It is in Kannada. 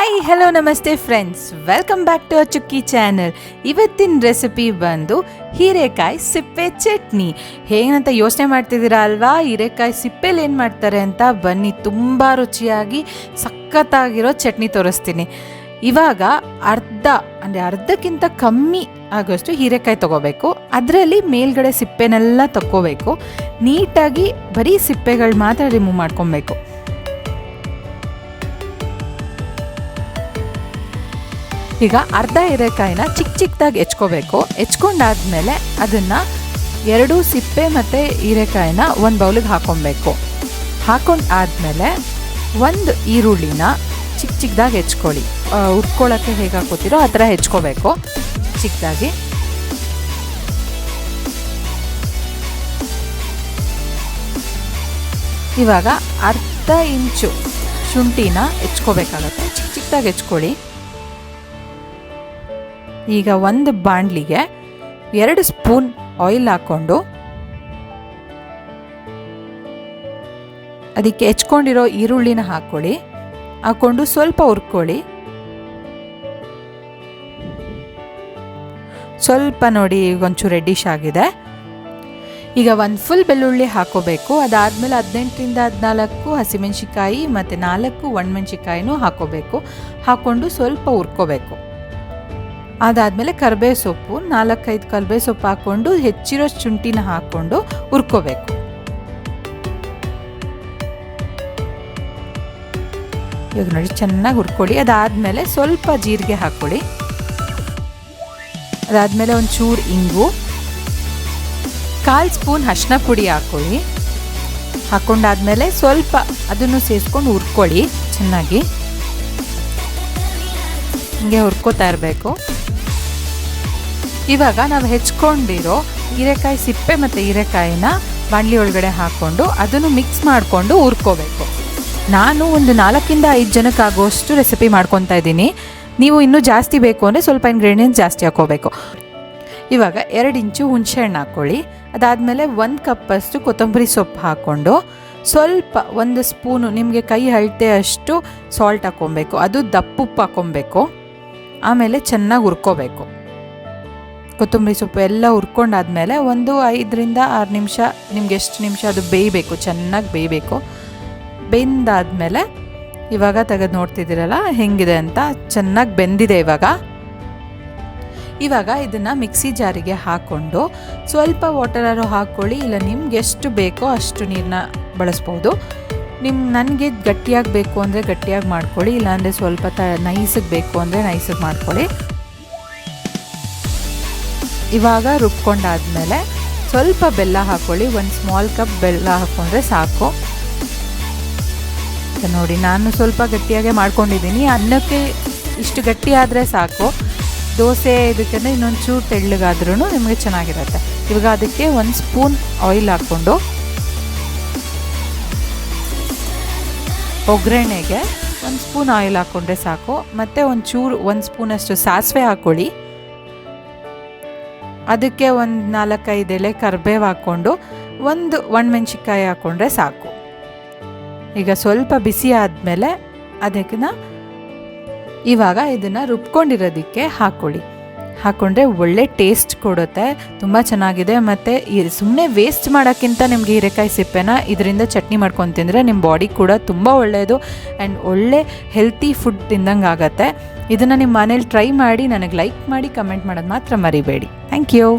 ಹಾಯ್ ಹಲೋ ನಮಸ್ತೆ friends welcome back to Chukki channel ಇವತ್ತಿನ ರೆಸಿಪಿ ಬಂದು ಹೀರೆಕಾಯಿ ಸಿಪ್ಪೆ ಚಟ್ನಿ. ಹೇಗಂತ ಯೋಚನೆ ಮಾಡ್ತಿದ್ದೀರಾ ಅಲ್ವಾ? ಹೀರೆಕಾಯಿ ಸಿಪ್ಪೆಲಿ ಏನು ಮಾಡ್ತಾರೆ ಅಂತ ಬನ್ನಿ, ತುಂಬ ರುಚಿಯಾಗಿ ಸಖತ್ತಾಗಿರೋ ಚಟ್ನಿ ತೋರಿಸ್ತೀನಿ. ಇವಾಗ ಅರ್ಧ, ಅಂದರೆ ಅರ್ಧಕ್ಕಿಂತ ಕಮ್ಮಿ ಆಗೋಷ್ಟು ಹೀರೆಕಾಯಿ ತಗೋಬೇಕು. ಅದರಲ್ಲಿ ಮೇಲ್ಗಡೆ ಸಿಪ್ಪೆನೆಲ್ಲ ತಕ್ಕೋಬೇಕು. ನೀಟಾಗಿ ಬರೀ ಸಿಪ್ಪೆಗಳು ಮಾತ್ರ ರಿಮೂವ್ ಮಾಡ್ಕೊಬೇಕು. ಈಗ ಅರ್ಧ ಹೀರೆಕಾಯಿನ ಚಿಕ್ಕ ಚಿಕ್ಕದಾಗಿ ಹೆಚ್ಕೋಬೇಕು. ಹೆಚ್ಕೊಂಡಾದ್ಮೇಲೆ ಅದನ್ನು ಎರಡು ಸಿಪ್ಪೆ ಮತ್ತು ಹೀರೆಕಾಯಿನ ಒಂದು ಬೌಲಿಗೆ ಹಾಕೊಬೇಕು. ಹಾಕೊಂಡು ಆದಮೇಲೆ ಒಂದು ಈರುಳ್ಳಿನ ಚಿಕ್ಕ ಚಿಕ್ಕದಾಗಿ ಹೆಚ್ಕೊಳ್ಳಿ. ಉಟ್ಕೊಳ್ಳೋಕ್ಕೆ ಹೇಗೆ ಹಾಕೋತೀರೋ ಆ ಥರ ಹೆಚ್ಕೋಬೇಕು. ಚಿಕ್ಕದಾಗಿ ಇವಾಗ ಅರ್ಧ ಇಂಚು ಶುಂಠಿನ ಹೆಚ್ಕೋಬೇಕಾಗತ್ತೆ. ಚಿಕ್ಕ ಚಿಕ್ಕದಾಗಿ ಹೆಚ್ಕೊಳ್ಳಿ. ಈಗ ಒಂದು ಬಾಣಲಿಗೆ ಎರಡು ಸ್ಪೂನ್ ಆಯಿಲ್ ಹಾಕ್ಕೊಂಡು ಅದಕ್ಕೆ ಹೆಚ್ಕೊಂಡಿರೋ ಈರುಳ್ಳಿನ ಹಾಕ್ಕೊಳ್ಳಿ. ಹಾಕ್ಕೊಂಡು ಸ್ವಲ್ಪ ಹುರ್ಕೊಳ್ಳಿ. ಸ್ವಲ್ಪ ನೋಡಿ ಈಗ ಒಂಚೂರು ರೆಡ್ಡಿಶ್ ಆಗಿದೆ. ಈಗ ಒಂದು ಫುಲ್ ಬೆಳ್ಳುಳ್ಳಿ ಹಾಕೋಬೇಕು. ಅದಾದಮೇಲೆ ಹದಿನೆಂಟರಿಂದ ಹದಿನಾಲ್ಕು ಹಸಿಮೆಣ್ಸಿಕಾಯಿ ಮತ್ತು ನಾಲ್ಕು ಒಣಮೆಣ್ಸಿಕಾಯಿನೂ ಹಾಕೋಬೇಕು. ಹಾಕ್ಕೊಂಡು ಸ್ವಲ್ಪ ಹುರ್ಕೋಬೇಕು. ಅದಾದಮೇಲೆ ಕರ್ಬೇವು ಸೊಪ್ಪು, ನಾಲ್ಕೈದು ಕರ್ಬೇವು ಸೊಪ್ಪು ಹಾಕ್ಕೊಂಡು ಹೆಚ್ಚಿರೋ ಶುಂಠಿನ ಹಾಕ್ಕೊಂಡು ಹುರ್ಕೋಬೇಕು. ಇವಾಗ ನೋಡಿ, ಚೆನ್ನಾಗಿ ಹುರ್ಕೊಳ್ಳಿ. ಅದಾದಮೇಲೆ ಸ್ವಲ್ಪ ಜೀರಿಗೆ ಹಾಕ್ಕೊಳ್ಳಿ. ಅದಾದಮೇಲೆ ಒಂದು ಚೂರು ಇಂಗು. ಕಾಲು ಸ್ಪೂನ್ ಅರ್ಶಿನ ಪುಡಿ ಹಾಕ್ಕೊಳ್ಳಿ. ಹಾಕ್ಕೊಂಡಾದ್ಮೇಲೆ ಸ್ವಲ್ಪ ಅದನ್ನು ಸೇರಿಸ್ಕೊಂಡು ಹುರ್ಕೊಳ್ಳಿ ಚೆನ್ನಾಗಿ. ಹಿಂಗೆ ಹುರ್ಕೋತಾ ಇರಬೇಕು. ಇವಾಗ ನಾವು ಹೆಚ್ಕೊಂಡಿರೋ ಹೀರೆಕಾಯಿ ಸಿಪ್ಪೆ ಮತ್ತು ಹೀರೆಕಾಯಿನ ಬಾಣಲಿ ಒಳಗಡೆ ಹಾಕ್ಕೊಂಡು ಅದನ್ನು ಮಿಕ್ಸ್ ಮಾಡಿಕೊಂಡು ಹುರ್ಕೋಬೇಕು. ನಾನು ಒಂದು ನಾಲ್ಕಿಂದ ಐದು ಜನಕ್ಕೆ ಆಗೋಷ್ಟು ರೆಸಿಪಿ ಮಾಡ್ಕೊತಾ ಇದ್ದೀನಿ. ನೀವು ಇನ್ನೂ ಜಾಸ್ತಿ ಬೇಕು ಅಂದರೆ ಸ್ವಲ್ಪ ಇಂಗ್ರೀಡಿಯೆಂಟ್ಸ್ ಜಾಸ್ತಿ ಹಾಕೋಬೇಕು. ಇವಾಗ ಎರಡು ಇಂಚು ಹುಣಸೆಹಣ್ಣು ಹಾಕ್ಕೊಳ್ಳಿ ಅದಾದಮೇಲೆ ಒಂದು ಕಪ್ಪಷ್ಟು ಕೊತ್ತಂಬರಿ ಸೊಪ್ಪು ಹಾಕ್ಕೊಂಡು ಸ್ವಲ್ಪ ಒಂದು ಸ್ಪೂನು ನಿಮಗೆ ಕೈ ಅಳತೆ ಅಷ್ಟು ಸಾಲ್ಟ್ ಹಾಕ್ಕೊಬೇಕು ಅದು ದಪ್ಪುಪ್ಪು ಹಾಕ್ಕೊಬೇಕು ಆಮೇಲೆ ಚೆನ್ನಾಗಿ ಹುರ್ಕೋಬೇಕು. ಕೊತ್ತಂಬರಿ ಸೊಪ್ಪು ಎಲ್ಲ ಹುರ್ಕೊಂಡಾದ್ಮೇಲೆ ಒಂದು ಐದರಿಂದ ಆರು ನಿಮಿಷ, ನಿಮ್ಗೆ ಎಷ್ಟು ನಿಮಿಷ ಅದು ಬೇಯಬೇಕು, ಚೆನ್ನಾಗಿ ಬೇಯಬೇಕು. ಬೆಂದಾದಮೇಲೆ ಇವಾಗ ತೆಗೆದು ನೋಡ್ತಿದ್ದೀರಲ್ಲ, ಹೆಂಗಿದೆ ಅಂತ ಚೆನ್ನಾಗಿ ಬೆಂದಿದೆ ಇವಾಗ. ಇವಾಗ ಇದನ್ನು ಮಿಕ್ಸಿ ಜಾರಿಗೆ ಹಾಕ್ಕೊಂಡು ಸ್ವಲ್ಪ ವಾಟರಾರು ಹಾಕ್ಕೊಳ್ಳಿ, ಇಲ್ಲ ನಿಮ್ಗೆ ಎಷ್ಟು ಬೇಕೋ ಅಷ್ಟು ನೀರನ್ನ ಬಳಸ್ಬೋದು. ನಿಮ್ಮ ನನಗೆ ಗಟ್ಟಿಯಾಗಿ ಬೇಕು ಅಂದರೆ ಗಟ್ಟಿಯಾಗಿ ಮಾಡ್ಕೊಳ್ಳಿ, ಇಲ್ಲಾಂದರೆ ಸ್ವಲ್ಪ ತ, ನೈಸಿಗೆ ಬೇಕು ಅಂದರೆ ನೈಸಿಗೆ ಮಾಡ್ಕೊಳ್ಳಿ. ಇವಾಗ ರುಬ್ಕೊಂಡಾದ್ಮೇಲೆ ಸ್ವಲ್ಪ ಬೆಲ್ಲ ಹಾಕ್ಕೊಳ್ಳಿ ಒಂದು ಸ್ಮಾಲ್ ಕಪ್ ಬೆಲ್ಲ ಹಾಕ್ಕೊಂಡ್ರೆ ಸಾಕು. ನೋಡಿ, ನಾನು ಸ್ವಲ್ಪ ಗಟ್ಟಿಯಾಗೆ ಮಾಡ್ಕೊಂಡಿದ್ದೀನಿ. ಅನ್ನಕ್ಕೆ ಇಷ್ಟು ಗಟ್ಟಿ ಆದರೆ ಸಾಕು. ದೋಸೆ ಇದಕ್ಕೆ ಇನ್ನೊಂದು ಚೂರು ತೆಳ್ಳಗಾದ್ರೂ ನಿಮಗೆ ಚೆನ್ನಾಗಿರುತ್ತೆ. ಇವಾಗ ಅದಕ್ಕೆ ಒಂದು ಸ್ಪೂನ್ ಆಯಿಲ್ ಹಾಕ್ಕೊಂಡು ಒಗ್ಗರಣೆಗೆ ಒಂದು ಸ್ಪೂನ್ ಆಯಿಲ್ ಹಾಕ್ಕೊಂಡ್ರೆ ಸಾಕು. ಮತ್ತು ಒಂದು ಚೂರು ಒಂದು ಸ್ಪೂನಷ್ಟು ಸಾಸಿವೆ ಹಾಕ್ಕೊಳ್ಳಿ ಅದಕ್ಕೆ ಒಂದು ನಾಲ್ಕೈದು ಎಲೆ ಕರ್ಬೇವು ಹಾಕ್ಕೊಂಡು ಒಂದು ಒಣಮೆಣ್ಸಿಕಾಯಿ ಹಾಕ್ಕೊಂಡ್ರೆ ಸಾಕು. ಈಗ ಸ್ವಲ್ಪ ಬಿಸಿ ಆದಮೇಲೆ ಅದಕ್ಕನ್ನ ಇವಾಗ ಇದನ್ನು ರುಬ್ಕೊಂಡಿರೋದಕ್ಕೆ ಹಾಕ್ಕೊಳ್ಳಿ ಹಾಕ್ಕೊಂಡ್ರೆ ಒಳ್ಳೆ ಟೇಸ್ಟ್ ಕೊಡುತ್ತೆ. ತುಂಬ ಚೆನ್ನಾಗಿದೆ. ಮತ್ತು ಸುಮ್ಮನೆ ವೇಸ್ಟ್ ಮಾಡೋಕ್ಕಿಂತ ನಿಮಗೆ ಹೀರೆಕಾಯಿ ಸಿಪ್ಪೆನ ಇದರಿಂದ ಚಟ್ನಿ ಮಾಡ್ಕೊಂಡು ತಿಂದರೆ ನಿಮ್ಮ ಬಾಡಿ ಕೂಡ ತುಂಬ ಒಳ್ಳೆಯದು ಆ್ಯಂಡ್ ಒಳ್ಳೆ ಹೆಲ್ತಿ ಫುಡ್ ತಿಂದಂಗೆ ಆಗುತ್ತೆ. ಇದನ್ನು ನಿಮ್ಮ ಮನೇಲಿ ಟ್ರೈ ಮಾಡಿ, ನನಗೆ ಲೈಕ್ ಮಾಡಿ ಕಮೆಂಟ್ ಮಾಡೋದು ಮಾತ್ರ ಮರಿಬೇಡಿ. Thank you